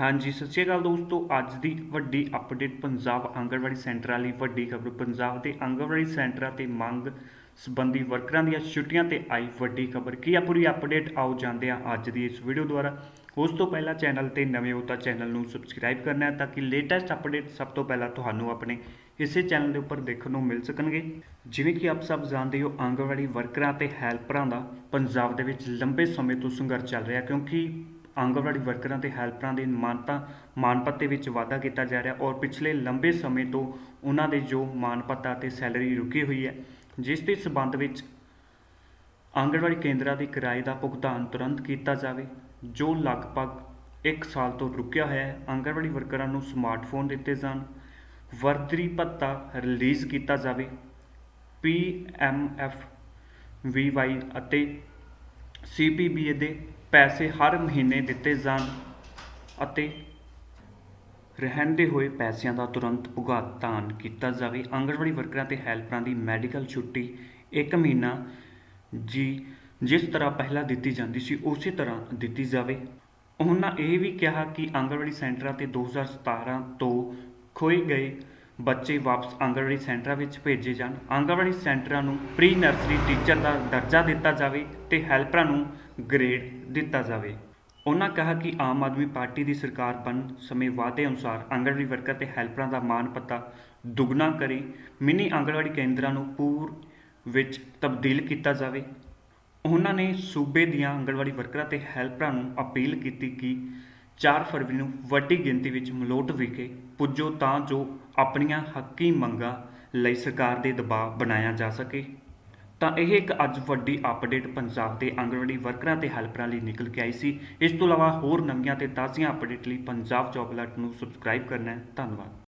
ਹਾਂਜੀ, ਸਤਿ ਸ਼੍ਰੀ ਅਕਾਲ ਦੋਸਤੋ। ਅੱਜ ਦੀ ਵੱਡੀ ਅਪਡੇਟ ਪੰਜਾਬ ਆਂਗਣਵਾੜੀ ਸੈਂਟਰਾਂ ਲਈ ਵੱਡੀ ਖਬਰ। ਪੰਜਾਬ ਦੇ ਆਂਗਣਵਾੜੀ ਸੈਂਟਰਾਂ ਤੇ ਮੰਗ ਸੰਬੰਧੀ ਵਰਕਰਾਂ ਦੀਆਂ ਛੁੱਟੀਆਂ ਤੇ ਆਈ ਵੱਡੀ ਖਬਰ। ਕੀ ਆ ਪੂਰੀ ਅਪਡੇਟ ਆਓ ਜਾਂਦੇ ਹਾਂ ਅੱਜ ਦੀ ਇਸ ਵੀਡੀਓ ਦੁਆਰਾ। ਉਸ ਤੋਂ ਪਹਿਲਾਂ ਚੈਨਲ ਤੇ ਨਵੇਂ ਹੋ ਤਾਂ ਚੈਨਲ ਨੂੰ ਸਬਸਕ੍ਰਾਈਬ ਕਰਨਾ ਹੈ ਤਾਂ ਕਿ ਲੇਟੈਸਟ ਅਪਡੇਟ ਸਭ ਤੋਂ ਪਹਿਲਾਂ ਤੁਹਾਨੂੰ ਆਪਣੇ ਇਸੇ ਚੈਨਲ ਦੇ ਉੱਪਰ ਦੇਖਣ ਨੂੰ ਮਿਲ ਸਕਣਗੇ। ਜਿਵੇਂ ਕਿ ਆਪ ਸਭ ਜਾਣਦੇ ਹੋ, ਆਂਗਣਵਾੜੀ ਵਰਕਰਾਂ ਤੇ ਹੈਲਪਰਾਂ ਦਾ ਪੰਜਾਬ ਦੇ ਵਿੱਚ ਲੰਬੇ ਸਮੇਂ ਤੋਂ ਸੰਘਰਸ਼ ਚੱਲ ਰਿਹਾ ਕਿਉਂਕਿ ਆਂਗਣਵਾੜੀ ਵਰਕਰਾਂ ਤੇ ਹੈਲਪਰਾਂ ਦੇ ਮਾਨਤਾ, ਮਾਨਪੱਤੇ ਵਿੱਚ ਵਾਧਾ ਕੀਤਾ ਜਾ ਰਿਹਾ ਔਰ ਪਿਛਲੇ ਲੰਬੇ ਸਮੇਂ ਤੋਂ ਉਹਨਾਂ ਦੇ ਜੋ ਮਾਨਪੱਤਾ ਤੇ ਸੈਲਰੀ ਰੁਕੀ ਹੋਈ ਹੈ, ਜਿਸ ਦੇ ਸਬੰਧ ਵਿੱਚ ਆਂਗਣਵਾੜੀ ਕੇਂਦਰਾਂ ਦੇ ਕਿਰਾਏ ਦਾ ਭੁਗਤਾਨ ਤੁਰੰਤ ਕੀਤਾ ਜਾਵੇ, ਜੋ ਲਗਭਗ 1 ਸਾਲ ਤੋਂ ਰੁਕਿਆ ਹੋਇਆ ਹੈ ਆਂਗਣਵਾੜੀ ਵਰਕਰਾਂ ਨੂੰ ਸਮਾਰਟਫੋਨ ਦਿੱਤੇ ਜਾਣ ਵਰਤਰੀ ਭੱਤਾ ਰਿਲੀਜ਼ ਕੀਤਾ ਜਾਵੇ, P M F V Y ਅਤੇ ਸੀ ਪੀ ਸੀਪੀਬੀਏ ਦੇ ਪੈਸੇ ਹਰ ਮਹੀਨੇ ਦਿੱਤੇ ਜਾਣ ਅਤੇ ਰਹਿੰਦੇ ਹੋਏ ਪੈਸਿਆਂ ਦਾ ਤੁਰੰਤ ਭੁਗਤਾਨ ਕੀਤਾ ਜਾਵੇ। ਆਂਗਣਵਾੜੀ ਵਰਕਰਾਂ ਤੇ ਹੈਲਪਰਾਂ ਦੀ ਮੈਡੀਕਲ ਛੁੱਟੀ 1 ਮਹੀਨਾ ਜੀ, ਜਿਸ ਤਰ੍ਹਾਂ ਪਹਿਲਾਂ ਦਿੱਤੀ ਜਾਂਦੀ ਸੀ, ਉਸੇ ਤਰ੍ਹਾਂ ਦਿੱਤੀ ਜਾਵੇ। ਉਹਨਾਂ ਇਹ ਵੀ ਕਿਹਾ ਕਿ ਆਂਗਣਵਾੜੀ ਸੈਂਟਰਾਂ ਤੇ 2017 ਤੋਂ ਖੋਏ ਗਏ ਬੱਚੇ ਵਾਪਸ ਆਂਗਣਵਾੜੀ ਸੈਂਟਰਾਂ ਵਿੱਚ ਭੇਜੇ ਜਾਣ। ਆਂਗਣਵਾੜੀ ਸੈਂਟਰਾਂ ਨੂੰ ਪ੍ਰੀ ਨਰਸਰੀ ਟੀਚਰ ਦਾ ਦਰਜਾ ਦਿੱਤਾ ਜਾਵੇ ਤੇ ਹੈਲਪਰਾਂ ਨੂੰ ਗ੍ਰੇਡ ਦਿੱਤਾ ਜਾਵੇ। ਉਹਨਾਂ ਕਿਹਾ ਕਿ ਆਮ ਆਦਮੀ ਪਾਰਟੀ ਦੀ ਸਰਕਾਰ ਬਣ ਸਮੇਂ ਵਾਅਦੇ ਅਨੁਸਾਰ ਆਂਗਣਵਾੜੀ ਵਰਕਰ ਤੇ ਹੈਲਪਰਾਂ ਦਾ ਮਾਣ ਪੱਤਾ ਦੁੱਗਣਾ ਕਰੇ। ਮਿੰਨੀ ਆਂਗਣਵਾੜੀ ਕੇਂਦਰਾਂ ਨੂੰ ਪੂਰ ਵਿੱਚ ਤਬਦੀਲ ਕੀਤਾ ਜਾਵੇ। ਉਹਨਾਂ ਨੇ ਸੂਬੇ ਦੀਆਂ ਆਂਗਣਵਾੜੀ ਵਰਕਰਾਂ ਤੇ ਹੈਲਪਰਾਂ ਨੂੰ ਅਪੀਲ ਕੀਤੀ ਕਿ 4 ਫਰਵਰੀ ਨੂੰ ਵੱਡੀ ਗਿਣਤੀ ਵਿੱਚ ਮਲੋਟ ਵਿਖੇ ਪੁੱਜੋ ਤਾਂ ਜੋ ਆਪਣੀਆਂ ਹੱਕੀ ਮੰਗਾਂ ਲਈ ਸਰਕਾਰ ਦੇ ਦਬਾਅ ਬਣਾਇਆ ਜਾ ਸਕੇ। ਤਾਂ ਇਹ ਇੱਕ ਅੱਜ ਵੱਡੀ ਅਪਡੇਟ ਪੰਜਾਬ ਦੇ ਆਂਗਣਵਾੜੀ ਵਰਕਰਾਂ ਤੇ ਹੈਲਪਰਾਂ ਲਈ ਨਿਕਲ ਕੇ ਆਈ ਸੀ। ਇਸ ਤੋਂ ਇਲਾਵਾ ਹੋਰ ਨਵੀਆਂ ਤੇ ਤਾਜ਼ੀਆਂ ਅਪਡੇਟ ਲਈ ਪੰਜਾਬ ਜੌਬ ਅਲਰਟ ਨੂੰ ਸਬਸਕ੍ਰਾਈਬ ਕਰਨਾ ਹੈ। ਧੰਨਵਾਦ।